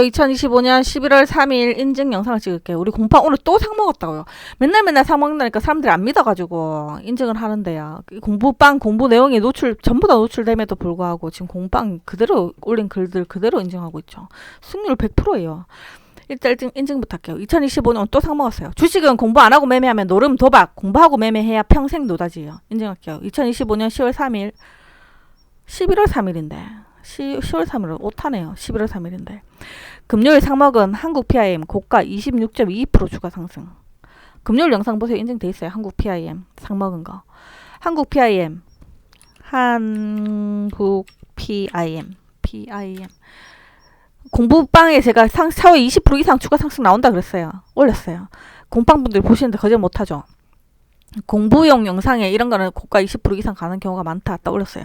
2025년 11월 3일 인증 영상을 찍을게요. 우리 공파 오늘 또 상 먹었다고요. 맨날 맨날 상 먹는다니까 사람들이 안 믿어가지고 인증을 하는데요. 이 공부빵 공부 내용이 노출 전부 다 노출됨에도 불구하고 지금 공빵 그대로 올린 글들 그대로 인증하고 있죠. 승률 100%예요. 일단 인증, 인증부터 할게요. 2025년 또 상 먹었어요. 주식은 공부 안 하고 매매하면 노름 도박, 공부하고 매매해야 평생 노다지예요. 인증할게요. 2025년 10월 3일, 11월 3일인데 10, 10월 3일 오타네요. 11월 3일인데 금요일 상먹은 한국 PIM 고가 26.22% 추가 상승. 금요일 영상 보세요. 인증돼 있어요. 한국 PIM 상먹은 거. 한국 PIM 한국 PIM PIM 공부방에 제가 상, 사회 20% 이상 추가 상승 나온다 그랬어요. 올렸어요. 공방분들 보시는데 거절 못하죠. 공부용 영상에 이런 거는 고가 20% 이상 가는 경우가 많다. 딱 올렸어요.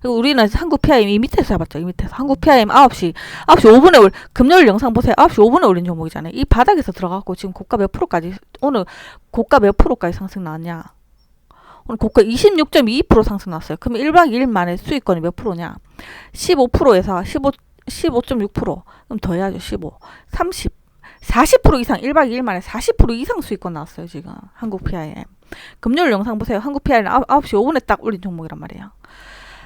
그리고 우리는 한국 PIM 이 밑에서 해봤죠. 이 밑에서. 한국 PIM 9시, 9시 5분에 올, 금요일 영상 보세요. 9시 5분에 올린 종목이잖아요. 이 바닥에서 들어가고 지금 고가 몇 프로까지, 오늘 고가 몇 프로까지 상승 나왔냐. 오늘 고가 26.22% 상승 났어요. 그러면 1박 2일 만에 수익권이 몇 프로냐? 15%에서 15, 15.6% 그럼 더 해야죠. 15, 30, 40% 이상 1박 2일 만에 40% 이상 수익권 나왔어요. 지금 한국 PIM. 금요일 영상 보세요. 한국 PIM 9, 9시 5분에 딱 올린 종목이란 말이에요.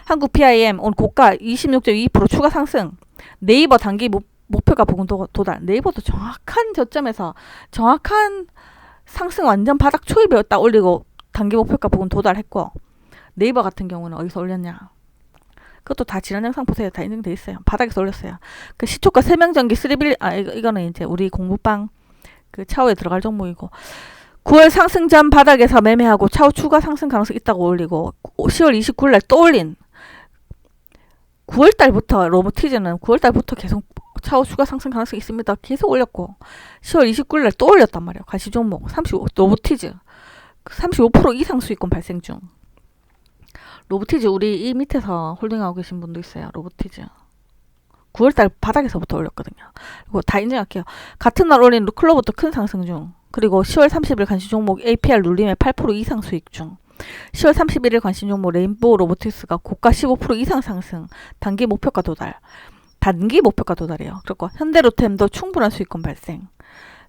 한국 PIM 오늘 고가 26.2% 추가 상승. 네이버 단기 목, 목표가 부근 도, 도달. 네이버도 정확한 저점에서 정확한 상승 완전 바닥 초입에 딱 올리고 단기 목표가 부근 도달했고 네이버 같은 경우는 어디서 올렸냐? 그것도 다 지난 영상 보세요. 다 인증돼 있어요. 바닥에서 올렸어요. 그 시초가 세명전기 3빌 아 이거, 이거는 이제 우리 공부방 그 차후에 들어갈 종목이고 9월 상승 전 바닥에서 매매하고 차후 추가 상승 가능성 있다고 올리고 10월 29일 날 또 올린 9월 달부터 로보티즈는 9월 달부터 계속 차후 추가 상승 가능성 있습니다. 계속 올렸고 10월 29일 날 또 올렸단 말이에요. 가시 종목 35 로보티즈 35% 이상 수익권 발생 중. 로보티즈 우리 이 밑에서 홀딩하고 계신 분도 있어요. 로보티즈. 9월달 바닥에서부터 올렸거든요. 이거 다 인정할게요. 같은 날 올린 루클로부터 큰 상승 중. 그리고 10월 30일 관심 종목 APR 눌림에 8% 이상 수익 중. 10월 31일 관심 종목 레인보우 로보틱스가 고가 15% 이상 상승. 단기 목표가 도달. 단기 목표가 도달이에요. 그리고 현대로템도 충분한 수익권 발생.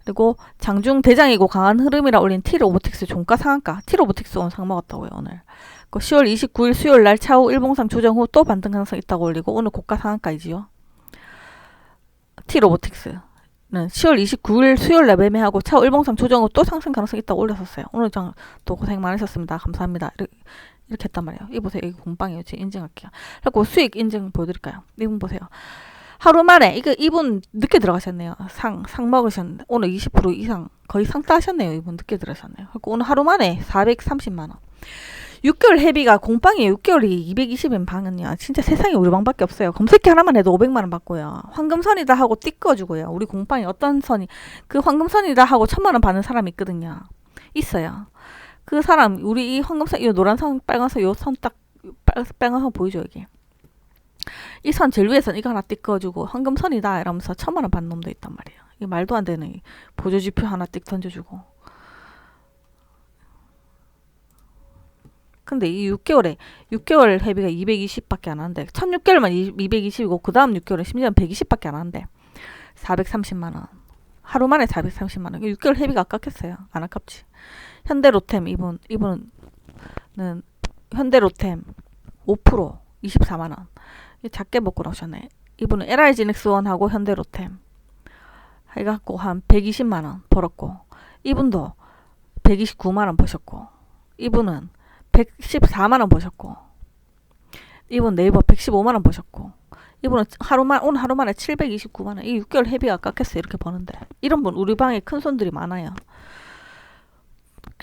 그리고 장중 대장이고 강한 흐름이라 올린 T로보틱스 종가 상한가. T로보틱스 오늘 상 먹었다고요, 오늘. 10월 29일 수요일 날 차후 일봉상 조정 후 또 반등 가능성 있다고 올리고 오늘 고가 상한가이지요. T로보틱스 는 10월 29일 수요일 날 매매하고 차후 일봉상 조정 후 또 상승 가능성 있다고 올렸었어요. 오늘 장또 고생 많으셨습니다. 감사합니다. 이렇게, 이렇게 했단 말이에요. 이 보세요. 이거 공방이에요. 지금 인증할게요. 그리고 수익 인증 보여드릴까요? 이분 보세요. 하루 만에 이거 이분 늦게 들어가셨네요. 상 상 먹으셨는데 오늘 20% 이상 거의 상 따셨네요. 이분 늦게 들어가셨네요. 그리고 오늘 하루 만에 430만 원. 6개월 회비가 공방이에요. 6개월이 220인 방은요. 진짜 세상에 우리 방밖에 없어요. 검색기 하나만 해도 500만 원 받고요. 황금선이다 하고 띠꺼주고요. 우리 공방이 어떤 선이 그 황금선이다 하고 천만 원 받는 사람이 있거든요. 있어요. 그 사람 우리 이 황금선 이 노란 선 빨간 선 요 선 딱 빨간 선 보이죠 여기. 이선 제일 위에선 이거 하나 띠꺼주고 황금선이다 이러면서 천만 원 받는 놈도 있단 말이에요. 이 말도 안 되는 보조지표 하나 띡 던져주고. 근데 이 6개월에 6개월 회비가 220밖에 안 하는데 첫 6개월만 220이고 그 다음 6개월에 심지어 120밖에 안 하는데 430만 원. 하루 만에 430만 원. 6개월 회비가 아깝겠어요. 안 아깝지. 현대로템 이분 이분은 현대로템 5% 24만 원. 작게 먹고 나오셨네. 이분은 LIG넥스원하고 현대로템. 해갖고 한 120만 원 벌었고 이분도 129만 원 버셨고 이분은 114만 원 버셨고 이분 네이버 115만 원 버셨고 이분은 하루만 오늘 하루 만에 729만 원. 이 6개월 회비가 깎였어요. 이렇게 버는데. 이런 분 우리 방에 큰 손들이 많아요.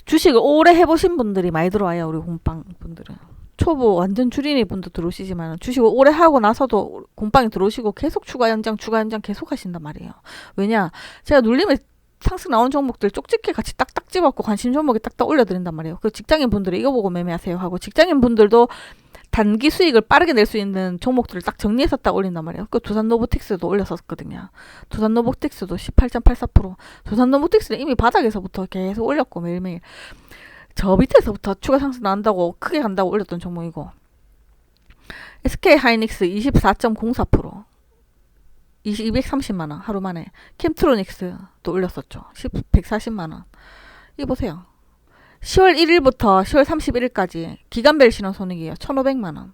주식을 오래 해보신 분들이 많이 들어와요. 우리 공방 분들은. 초보 완전 줄인이 분도 들어오시지만 주식을 오래 하고 나서도 공방에 들어오시고 계속 추가 연장 추가 연장 계속 하신단 말이에요. 왜냐? 제가 눌림에 상승 나온 종목들 쪽집게 같이 딱딱 집었고 관심 종목에 딱딱 올려드린단 말이에요. 그 직장인 분들이 이거 보고 매매하세요 하고 직장인 분들도 단기 수익을 빠르게 낼 수 있는 종목들을 딱 정리해서 딱 올린단 말이에요. 그 두산 노보틱스도 올렸었거든요. 두산 노보틱스도 18.84%. 두산 노보틱스는 이미 바닥에서부터 계속 올렸고 매일매일. 저 밑에서부터 추가 상승 난다고 크게 간다고 올렸던 종목이고. SK 하이닉스 24.04%. 20, 230만 원 하루 만에 캠트로닉스 또 올렸었죠. 10, 140만 원. 이 보세요. 10월 1일부터 10월 31일까지 기간별 신원 손익이에요. 1,500만 원.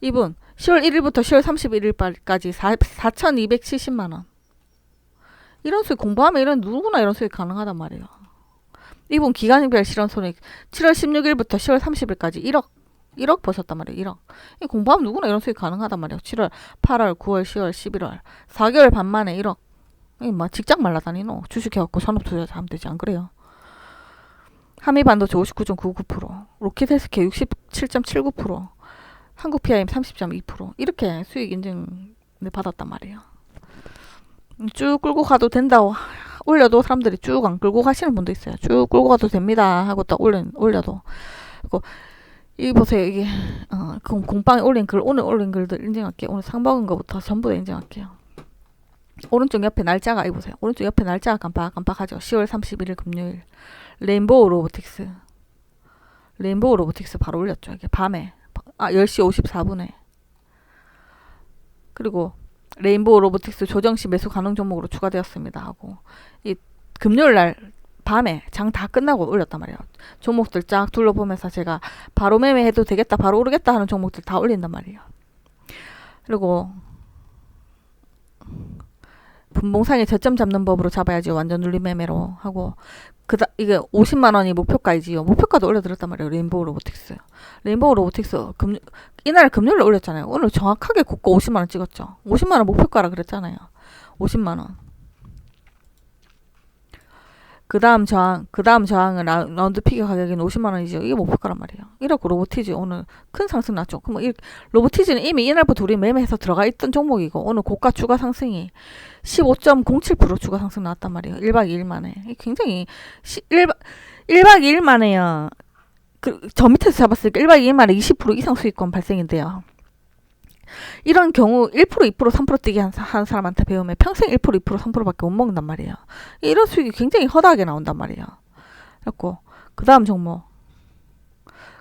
이분 10월 1일부터 10월 31일까지 4,270만 원. 이런 수익 공부하면 이런 누구나 이런 수익 가능하단 말이에요. 이분 기간별 실현 손익 7월 16일부터 10월 30일까지 1억 1억 버셨단 말이에요. 1억. 이 공부하면 누구나 이런 수익 가능하단 말이에요. 7월, 8월, 9월, 10월, 11월. 4개월 반 만에 1억. 이뭐 직장 말라다니노. 주식해갖고 산업 투자 하면 되지 안 그래요? 한미반도체 59.99%, 로켓 헬스케어 67.79%, 한국 PIM 30.2% 이렇게 수익 인증 받았단 말이에요. 쭉 끌고 가도 된다고 올려도 사람들이 쭉 안 끌고 가시는 분도 있어요. 쭉 끌고 가도 됩니다 하고 딱 올려 올려도 그리고 이 보세요 이게 어, 공, 공방에 올린 글 오늘 올린 글들 인증할게요. 오늘 상 먹은 거부터 전부 다 인증할게요. 오른쪽 옆에 날짜가 이 보세요. 오른쪽 옆에 날짜가 깜빡깜빡하죠. 10월 31일 금요일 레인보우 로보틱스 레인보우 로보틱스 바로 올렸죠. 이게 밤에 아 10시 54분에 그리고 레인보우 로보틱스 조정 시 매수 가능 종목으로 추가되었습니다 하고 이 금요일 날 밤에 장 다 끝나고 올렸단 말이에요. 종목들 쫙 둘러보면서 제가 바로 매매해도 되겠다, 바로 오르겠다 하는 종목들 다 올린단 말이에요. 그리고 분봉상에 저점 잡는 법으로 잡아야지 완전 눌림 매매로 하고 그다 이게 50만 원이 목표가이지요. 목표가도 올려드렸단 말이에요. 레인보우 로보틱스. 레인보우 로보틱스 금 이날 금요일에 올렸잖아요. 오늘 정확하게 고가 50만 원 찍었죠. 50만 원 목표가라 그랬잖아요. 50만 원. 그 다음 저항, 그 다음 저항은 라, 라운드 피겨 가격이 50만 원이죠. 이게 목표가란 말이에요. 이렇게 로보티즈 오늘 큰 상승 났죠. 그럼 이 로보티즈는 이미 이날부터 우리 매매해서 들어가 있던 종목이고 오늘 고가 추가 상승이 15.07% 추가 상승 나왔단 말이에요. 1박 2일 만에. 굉장히 시, 1박 1박 2일 만에요. 그, 저 밑에서 때 1박 2일 만에 20% 이상 수익권 발생인데요. 이런 경우 1% 2% 3% 뛰기 한, 한 사람한테 배우면 평생 1% 2% 3%밖에 못 먹는단 말이에요. 이런 수익이 굉장히 허다하게 나온단 말이에요. 그래갖고 그 다음 종목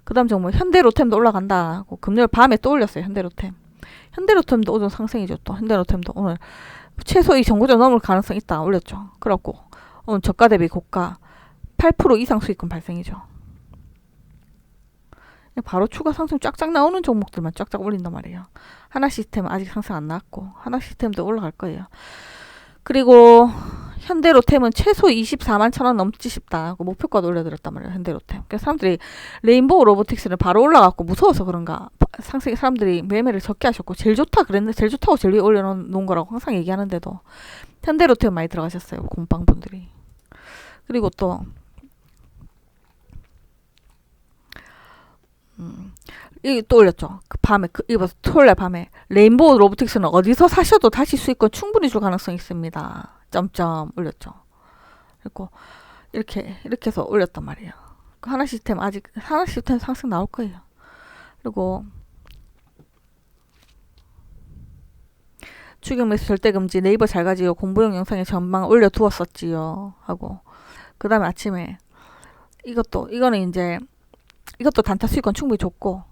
그 다음 종목 현대로템도 올라간다 하고 금요일 밤에 또 올렸어요. 현대로템 현대로템도 오전 상승이죠. 또 현대로템도 오늘 최소 이 정고점 넘을 가능성 있다 올렸죠. 그렇고 오늘 저가 대비 고가 8% 이상 수익금 발생이죠. 바로 추가 상승 쫙쫙 나오는 종목들만 쫙쫙 올린단 말이에요. 하나 시스템 아직 상승 안 나왔고 하나 시스템도 올라갈 거예요. 그리고 현대로템은 최소 24만 천 원 넘지 싶다. 고 목표가 올려드렸단 말이에요. 현대로템. 그래서 사람들이 레인보우 로보틱스는 바로 올라갔고 무서워서 그런가 상승 사람들이 매매를 적게 하셨고 제일 좋다 그랬는데 제일 좋다고 제일 위에 올려놓은 거라고 항상 얘기하는데도 현대로템 많이 들어가셨어요. 공방 분들이. 그리고 또 음. 이또 올렸죠. 그 밤에 그 이거 토요일 밤에 레인보우 로보틱스는 어디서 사셔도 다시 수익권 충분히 줄 가능성이 있습니다. 점점 올렸죠. 그리고 이렇게 이렇게 해서 올렸단 말이에요. 그 하나 시스템 아직 하나 시스템 상승 나올 거예요. 그리고 추경 매수 절대 금지 네이버 잘 가지요 공부용 영상에 전방 올려두었었지요 하고 그 다음에 아침에 이것도 이거는 이제 이것도 단타 수익권 충분히 좋고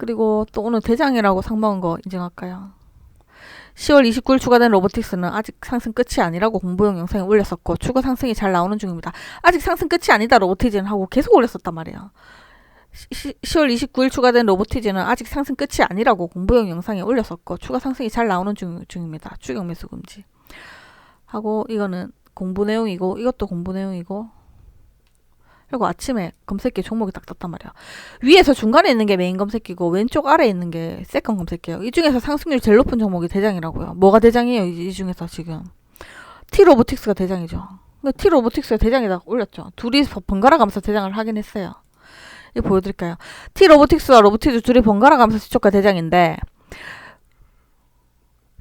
그리고 또 오늘 대장이라고 상 먹은 거 인증할까요? 10월 29일 추가된 로보틱스는 아직 상승 끝이 아니라고 공부용 영상에 올렸었고 추가 상승이 잘 나오는 중입니다. 아직 상승 끝이 아니다 로보티즈는 하고 계속 올렸었단 말이에요. 시, 10월 29일 추가된 로보티즈는 아직 상승 끝이 아니라고 공부용 영상에 올렸었고 추가 상승이 잘 나오는 중, 중입니다. 추경 매수 금지. 하고 이거는 공부 내용이고 이것도 공부 내용이고 그리고 아침에 검색기 종목이 딱 떴단 말이야. 위에서 중간에 있는 게 메인 검색기고 왼쪽 아래에 있는 게 세컨 검색기예요. 이 중에서 상승률 제일 높은 종목이 대장이라고요. 뭐가 대장이에요? 이, 이 중에서 지금 T 로보틱스가 대장이죠. T 로보틱스가 대장이다 올렸죠. 둘이 번갈아 가면서 대장을 하긴 했어요. 이거 보여드릴까요? T 로보틱스와 로보틱스 둘이 번갈아 가면서 시초가 대장인데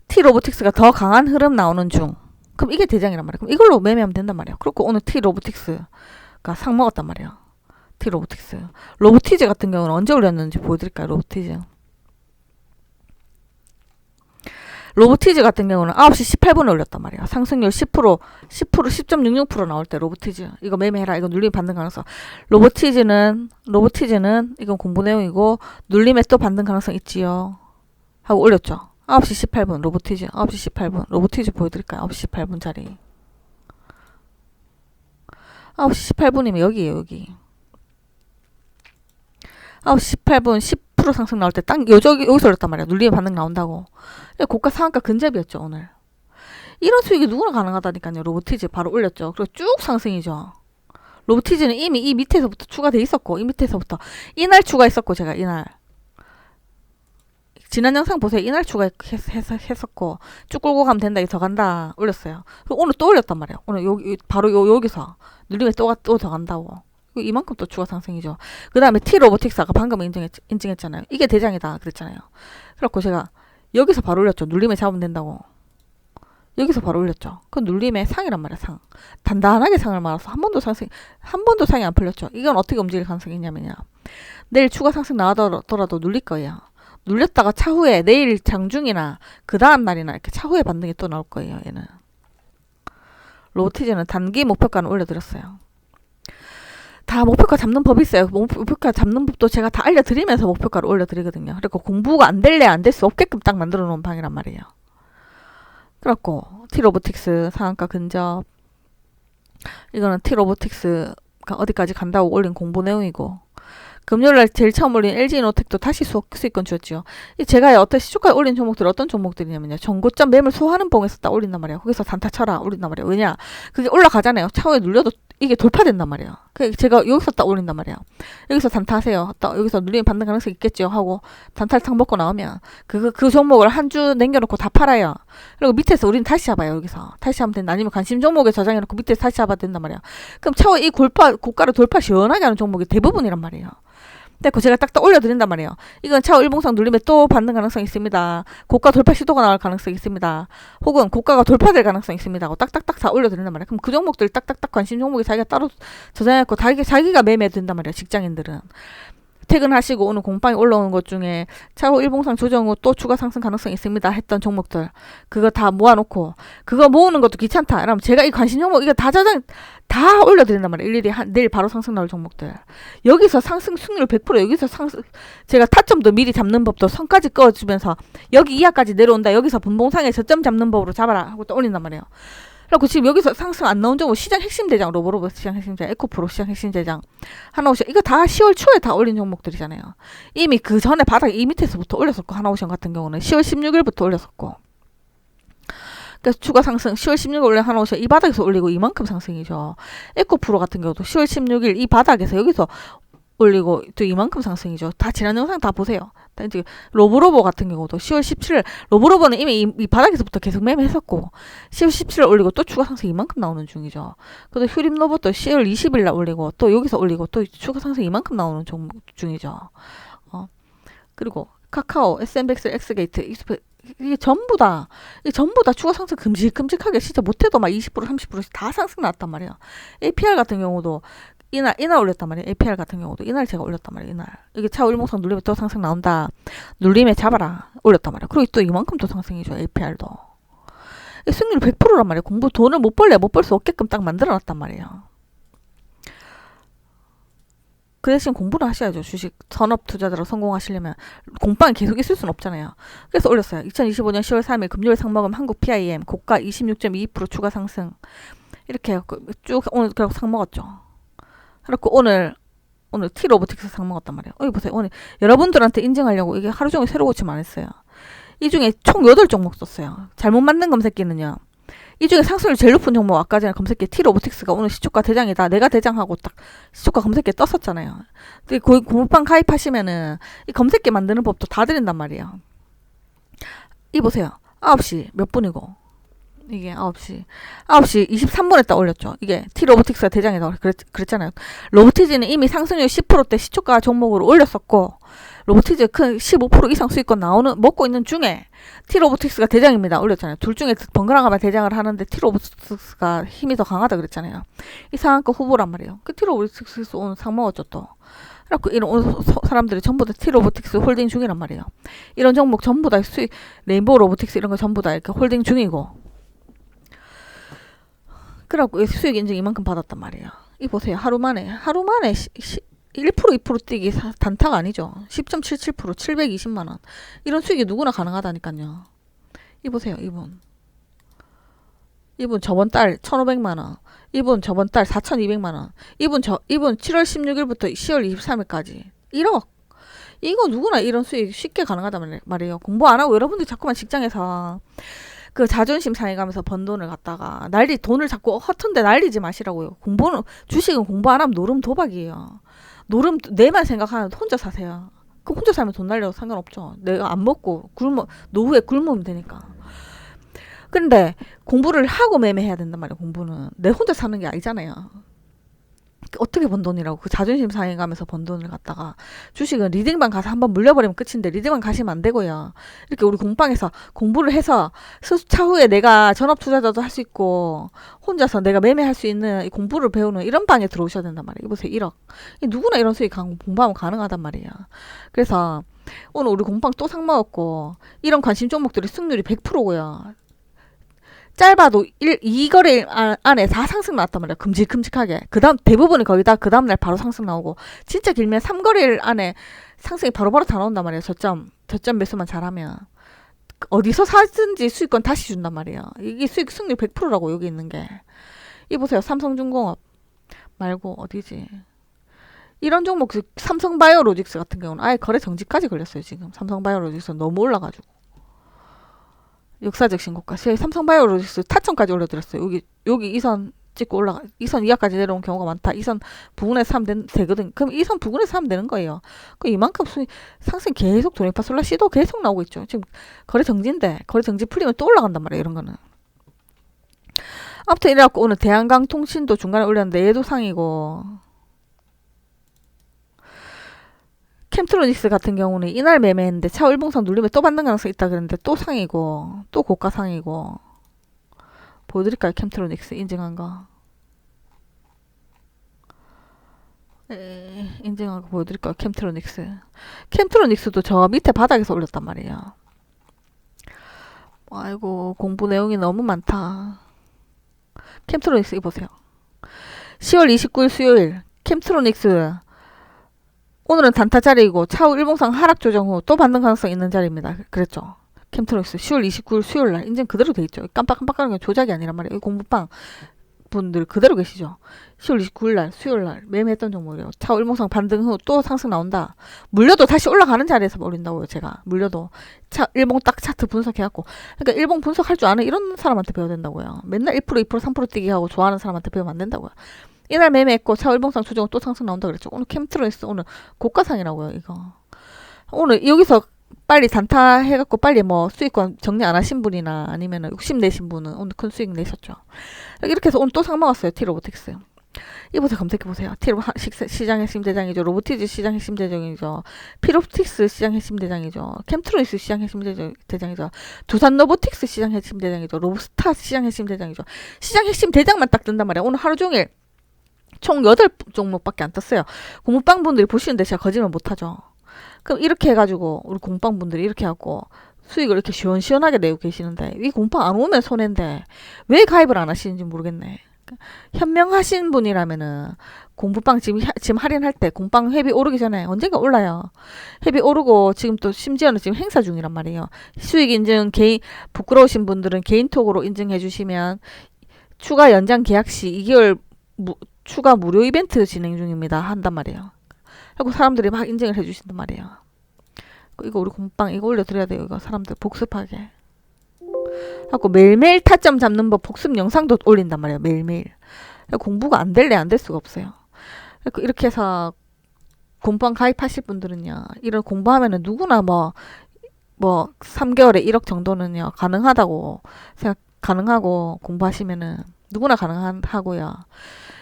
T 로보틱스가 더 강한 흐름 나오는 중. 그럼 이게 대장이란 말이야. 그럼 이걸로 매매하면 된단 말이야. 그렇고 오늘 T 로보틱스 상 먹었단 말이야. T 로보틱스. 로보티즈 같은 경우는 언제 올렸는지 보여드릴까요? 로보티즈. 로보티즈 같은 경우는 9시 18분에 올렸단 말이야. 상승률 10%, 10%, 10.66% 나올 때 로보티즈. 이거 매매해라. 이거 눌림 받는 가능성. 로보티즈는, 로보티즈는, 이건 공부 내용이고, 눌림에 또 받는 가능성 있지요. 하고 올렸죠. 9시 18분 로보티즈 9시 18분 로보티즈 보여드릴까요? 9시 18분짜리 9시 18분이면 여기에요 여기. 9시 18분 10% 상승 나올 때 딱 여기 여기서 올렸단 말이야. 눌리면 반등 나온다고. 고가 상한가 근접이었죠 오늘. 이런 수익이 누구나 가능하다니까요 로보티즈 바로 올렸죠. 그리고 쭉 상승이죠. 로보티즈는 이미 이 밑에서부터 추가돼 있었고 이 밑에서부터 이날 추가했었고 제가 이날. 지난 영상 보세요. 이날 추가했었고 쭉 끌고 가면 된다 더 간다 올렸어요. 그리고 오늘 또 올렸단 말이에요. 오늘 여기 바로 요, 여기서 누리면 또또 더 간다고 그 이만큼 또 추가 상승이죠. 그 다음에 T 로보틱스 아까 방금 인증했, 인증했잖아요. 이게 대장이다 그랬잖아요. 그래갖고 제가 여기서 바로 올렸죠. 눌림에 잡으면 된다고. 여기서 바로 올렸죠. 그 눌림의 상이란 말이야, 상. 단단하게 상을 말아서 한 번도 상승, 한 번도 상이 안 풀렸죠. 이건 어떻게 움직일 가능성이 있냐면요. 내일 추가 상승 나오더라도 눌릴 거예요. 눌렸다가 차후에 내일 장중이나 그 다음 날이나 이렇게 차후에 반등이 또 나올 거예요, 얘는. 로티즈는 단기 목표가는 올려드렸어요. 다 목표가 잡는 법이 있어요. 목표가 잡는 법도 제가 다 알려드리면서 목표가를 올려드리거든요. 그리고 공부가 안 될래 안 될 수 없게끔 딱 만들어 놓은 방이란 말이에요. 그렇고 티로보틱스 상한가 근접 이거는 티로보틱스가 어디까지 간다고 올린 공부 내용이고 금요일날 제일 처음 올린 LG노텍도 다시 수, 수익권 주었지요. 제가 어떤 시초가에 올린 종목들 어떤 종목들이냐면요. 정고점 매물 소화하는 봉에서 딱 올린단 말이에요. 거기서 단타 쳐라 올린단 말이에요. 왜냐? 그게 올라가잖아요. 차후에 눌려도 이게 돌파된단 말이에요. 그 제가 여기서 딱 올린단 말이에요. 여기서 단타하세요. 딱 여기서 눌리면 받는 가능성이 있겠죠 하고 단타를 탁 먹고 나오면 그, 그 종목을 한 주 남겨놓고 다 팔아요. 그리고 밑에서 우리는 다시 잡아요. 여기서 다시 하면 된다. 아니면 관심 종목에 저장해놓고 밑에서 다시 잡아야 된단 말이야. 그럼 차후에 이 골파 고가를 돌파 시원하게 하는 종목이 대부분이란 말이에요. 근데 그 제가 딱딱 올려드린단 말이에요. 이건 차후 일봉상 눌리면 또 받는 가능성이 있습니다. 고가 돌파 시도가 나올 가능성이 있습니다. 혹은 고가가 돌파될 가능성이 있습니다. 딱딱딱 다 올려드린단 말이에요. 그럼 그 종목들 딱딱딱 관심 종목이 자기가 따로 저장해놓고 자기, 자기가 매매된단 말이에요. 직장인들은. 퇴근하시고 오늘 공방이 올라오는 것 중에 차후 일봉상 조정 후 또 추가 상승 가능성이 있습니다 했던 종목들. 그거 다 모아놓고 그거 모으는 것도 귀찮다. 그러면 제가 이 관심 종목 이거 다 저장 다 올려드린단 말이에요. 일일이 한, 내일 바로 상승 나올 종목들. 여기서 상승 승률 100% 여기서 상승 제가 타점도 미리 잡는 법도 선까지 꺼주면서 여기 이하까지 내려온다. 여기서 분봉상에 저점 잡는 법으로 잡아라 하고 또 올린단 말이에요 그리고 지금 여기서 상승 안 나온 종목 시장 핵심 대장 로보로보 시장 핵심 대장 에코프로 시장 핵심 대장 하나오션 이거 다 10월 초에 다 올린 종목들이잖아요. 이미 그 전에 바닥 이 밑에서부터 올렸었고 하나오션 같은 경우는 10월 16일부터 올렸었고 그래서 추가 상승 10월 16일 올린 하나오션 이 바닥에서 올리고 이만큼 상승이죠. 에코프로 같은 경우도 10월 16일 이 바닥에서 여기서 올리고 또 이만큼 상승이죠. 다 지난 영상 다 보세요. 이제 로브로버 같은 경우도 10월 17일 로브로버는 이미 이, 이 바닥에서부터 계속 매매했었고 10월 17일 올리고 또 추가 상승 이만큼 나오는 중이죠. 그래도 휴림 로봇도 10월 20일 날 올리고 또 여기서 올리고 또 추가 상승 이만큼 나오는 종 중이죠. 어. 그리고 카카오, SMBX, 엑스게이트, 이게 전부 다, 이게 전부 다 추가 상승 큼직큼직하게 진짜 못해도 막 20% 30%씩 다 상승 났단 말이야. APR 같은 경우도 이날 이날 올렸단 말이에요. APR 같은 경우도 이날 제가 올렸단 말이에요. 이날 이게 차 일목상 눌리면 더 상승 나온다. 눌림에 잡아라 올렸단 말이에요. 그리고 또 이만큼 또 상승이죠. APR도 승률 100%란 말이에요. 공부 돈을 못 벌래 못 벌 수 없게끔 딱 만들어놨단 말이에요. 그 대신 공부를 하셔야죠. 주식 산업 투자자로 성공하시려면 공방이 계속 있을 수는 없잖아요. 그래서 올렸어요. 2025년 10월 3일 금요일 상먹음 한국 PIM 고가 26.22% 추가 상승 이렇게 쭉 오늘 결국 상 먹었죠. 그렇고 오늘 오늘 티 로보틱스 상 먹었단 말이에요. 여기 보세요. 오늘 여러분들한테 인증하려고 이게 하루 종일 새로 고침 안 했어요. 이 중에 총 8종목 썼어요. 잘못 만든 검색기는요. 이 중에 상승률 제일 높은 종목 아까 전에 검색기 티 로보틱스가 오늘 시초가 대장이다. 내가 대장하고 딱 시초가 검색기 떴었잖아요. 근데 거기 공부방 가입하시면은 이 검색기 만드는 법도 다 드린단 말이에요. 이 보세요. 9시 몇 분이고 이게 9시. 9시 23분에 딱 올렸죠. 이게 T 로보틱스가 대장이다. 그랬, 그랬잖아요. 로보티즈는 이미 상승률 10%대 시초가 종목으로 올렸었고, 로보티즈 큰 15% 이상 수익권 나오는, 먹고 있는 중에 T 로보틱스가 대장입니다. 올렸잖아요. 둘 중에 번갈아 가면 대장을 하는데 T 로보틱스가 힘이 더 강하다 그랬잖아요. 이 상한가 후보란 말이에요. 그 T 로보틱스 오늘 상 먹었죠 또. 그래갖고 이런 사람들이 전부 다 T 로보틱스 홀딩 중이란 말이에요. 이런 종목 전부 다 수익, 레인보우 로보틱스 이런 거 전부 다 이렇게 홀딩 중이고, 그래갖고 수익 인증 이만큼 받았단 말이에요. 이 보세요. 하루 만에 하루 만에 시, 시, 1% 2% 뛰기 단타가 아니죠. 10.77% 720만 원. 이런 수익이 누구나 가능하다니까요. 이 보세요, 이분. 이분 저번 달 1,500만 원. 이분 저번 달 4,200만 원. 이분 저 이분 7월 16일부터 10월 23일까지 1억. 이거 누구나 이런 수익 쉽게 가능하단 말- 말이에요. 공부 안 하고 여러분들 자꾸만 직장에서 그 자존심 상해가면서 번 돈을 갖다가 난리 돈을 자꾸 허튼데 날리지 마시라고요. 공부는 주식은 공부 안 하면 노름 도박이에요. 노름 내만 생각하면 혼자 사세요. 그 혼자 살면 돈 날려도 상관없죠. 내가 안 먹고 굶어 노후에 굶으면 되니까. 근데 공부를 하고 매매해야 된단 말이에요. 공부는 내 혼자 사는 게 아니잖아요. 어떻게 번 돈이라고 그 자존심 상해가면서 번 돈을 갖다가 주식은 리딩방 가서 한번 물려버리면 끝인데 리딩방 가시면 안 되고요. 이렇게 우리 공방에서 공부를 해서 스- 차후에 내가 전업 투자자도 할 수 있고 혼자서 내가 매매할 수 있는 이 공부를 배우는 이런 방에 들어오셔야 된단 말이에요. 이보세요, 1억. 이 누구나 이런 수익 강- 공부하면 가능하단 말이에요. 그래서 오늘 우리 공방 또 상 먹었고 이런 관심 종목들이 승률이 100%고요. 짧아도 1, 2거래 안에 다 상승 나왔단 말이야. 큼직큼직하게. 그 다음, 대부분이 거의 다 그 다음날 바로 상승 나오고, 진짜 길면 3거래일 안에 상승이 바로바로 다 나온단 말이에요. 저점, 저점 매수만 잘하면. 어디서 사든지 수익권 다시 준단 말이에요. 이게 수익 승률 100%라고 여기 있는 게. 이 보세요. 삼성중공업 말고 어디지? 이런 종목, 그 삼성바이오로직스 같은 경우는 아예 거래 정지까지 걸렸어요. 지금 삼성바이오로직스 너무 올라가지고. 역사적 신고가. 제 삼성바이오로직스 타점까지 올려드렸어요. 여기 여기 이선 찍고 올라가 이선 이하까지 내려온 경우가 많다. 이선 부근에서 사면 된, 되거든. 그럼 이선 부근에서 사면 되는 거예요. 그 이만큼 수익 상승 계속 도니파 솔라 시도 계속 나오고 있죠. 지금 거래 정지인데 거래 정지 풀리면 또 올라간단 말이에요. 이런 거는. 아무튼 이래갖고 오늘 대한강 통신도 중간에 올렸는데 얘도 상이고 캠트로닉스 같은 경우는 이날 매매했는데 차후 일봉상 눌리면 또 받는 가능성이 있다 그랬는데 또 상이고 또 고가 상이고. 보여드릴까요? 캠트로닉스 인증한 거. 에, 인증한 거 보여드릴까요? 캠트로닉스. 캠트로닉스도 저 밑에 바닥에서 올렸단 말이에요. 아이고 공부 내용이 너무 많다. 캠트로닉스 이보세요. 10월 29일 수요일 캠트로닉스 오늘은 단타 자리이고 차후 일봉상 하락 조정 후또 받는 가능성이 있는 자리입니다. 그랬죠. 캠트로닉스 10월 29일 수요일 날 인증 그대로 돼 있죠. 깜빡깜빡하는 게 조작이 아니란 말이에요. 이 공부방 분들 그대로 계시죠. 10월 29일 날 수요일 날 매매했던 종목이에요. 차후 일봉상 반등 후 또 상승 나온다. 물려도 다시 올라가는 자리에서 올린다고요. 제가 물려도 차 일봉 딱 차트 분석해갖고 그러니까 일봉 분석할 줄 아는 이런 사람한테 배워야 된다고요. 맨날 1% 2% 3% 뛰기 하고 좋아하는 사람한테 배우면 안 된다고요. 이날 매매했고 차후 일봉상 조정 또 상승 나온다 그랬죠. 오늘 캠트로닉스 오늘 고가상이라고요. 이거 오늘 여기서 빨리 단타 해갖고 빨리 뭐 수익권 정리 안 하신 분이나 아니면 욕심 내신 분은 오늘 큰 수익 내셨죠. 이렇게 해서 오늘 또상 먹었어요. 티로보틱스. 이보세요. 검색해보세요. 티로 시장 핵심 대장이죠. 로보티즈 시장 핵심 대장이죠. 피롭틱스 시장 핵심 대장이죠. 캠트로닉스 시장 핵심 대장- 대장이죠. 두산 로보틱스 시장 핵심 대장이죠. 로브스타 시장 핵심 대장이죠. 시장 핵심 대장만 딱 뜬단 말이야. 오늘 하루 종일 총 8종목밖에 안 떴어요. 공부방 분들이 보시는데 제가 거짓말 못하죠. 그럼 이렇게 해가지고 우리 공방 분들이 이렇게 하고 수익을 이렇게 시원시원하게 내고 계시는데 이 공방 안 오면 손해인데 왜 가입을 안 하시는지 모르겠네. 현명하신 분이라면은 공부방 지금 하- 지금 할인할 때 공방 회비 오르기 전에 언젠가 올라요. 회비 오르고 지금 또 심지어는 지금 행사 중이란 말이에요. 수익 인증 개인 부끄러우신 분들은 개인톡으로 인증해 주시면 추가 연장 계약 시 2개월 무, 추가 무료 이벤트 진행 중입니다. 한단 말이에요. 하고 사람들이 막 인증을 해주신단 말이에요. 이거 우리 공방 이거 올려드려야 돼요. 이거 사람들 복습하게. 하고 매일매일 타점 잡는 법 복습 영상도 올린단 말이에요. 매일매일. 공부가 안 될래 안 될 수가 없어요. 이렇게 해서 공방 가입하실 분들은요. 이런 공부하면은 누구나 뭐, 뭐, 3개월에 1억 정도는요. 가능하다고 생각, 가능하고 공부하시면은 누구나 가능하고요.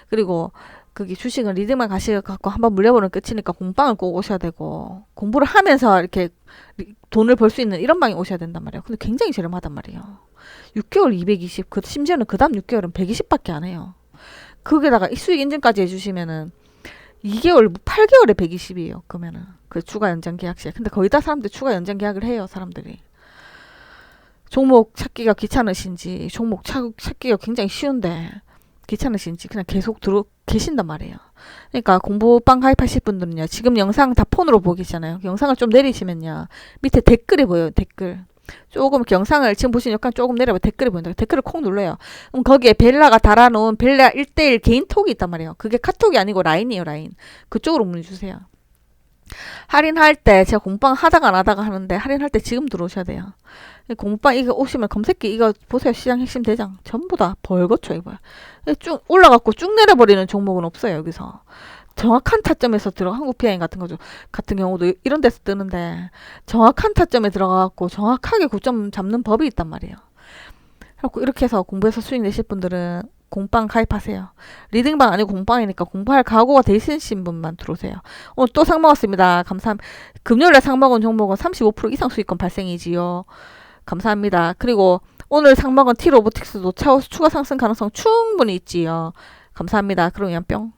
그리고 그게 주식은 리듬만 가시 갖고 한번 물려보는 끝이니까 공방을 꼭 오셔야 되고 공부를 하면서 이렇게 리- 돈을 벌 수 있는 이런 방에 오셔야 된단 말이에요. 근데 굉장히 저렴하단 말이에요. 6개월 220, 그 심지어는 그 다음 6개월은 120밖에 안 해요. 거기다가 이 수익 인증까지 해주시면은 2개월, 8개월에 120이에요. 그러면은 그 추가 연장 계약 시에. 근데 거의 다 사람들이 추가 연장 계약을 해요. 사람들이. 종목 찾기가 귀찮으신지 종목 찾, 찾기가 굉장히 쉬운데 귀찮으신지 그냥 계속 들어 계신단 말이에요. 그러니까 공부방 가입하실 분들은요. 지금 영상 다 폰으로 보고 계시잖아요. 영상을 좀 내리시면요. 밑에 댓글이 보여요. 댓글. 조금 영상을 지금 보시는 약간 조금 내려봐 댓글이 보인다. 댓글을 콕 눌러요. 그럼 거기에 벨라가 달아놓은 벨라 1대1 개인 톡이 있단 말이에요. 그게 카톡이 아니고 라인이에요, 라인. 그쪽으로 문의 주세요. 할인할 때 제가 공방 하다가 안 하다가 하는데 할인할 때 지금 들어오셔야 돼요. 이 공방 이거 오시면 검색기 이거 보세요. 시장 핵심 대장 전부 다 벌거쳐 이거. 쭉 올라갔고 쭉 내려버리는 종목은 없어요 여기서. 정확한 타점에서 들어 한국 비행 같은 거죠. 같은 경우도 이런 데서 뜨는데 정확한 타점에 들어가갖고 정확하게 고점 잡는 법이 있단 말이에요. 그래갖고 이렇게 해서 공부해서 수익 내실 분들은 공방 가입하세요. 리딩방 아니고 공방이니까 공부할 각오가 되시는 분만 들어오세요. 오늘 또 상 먹었습니다. 감사합니다. 금요일에 상 먹은 종목은 35% 이상 수익권 발생이지요. 감사합니다. 그리고 오늘 상 먹은 T 로보틱스도 차후 추가 상승 가능성 충분히 있지요. 감사합니다. 그럼 그냥 뿅.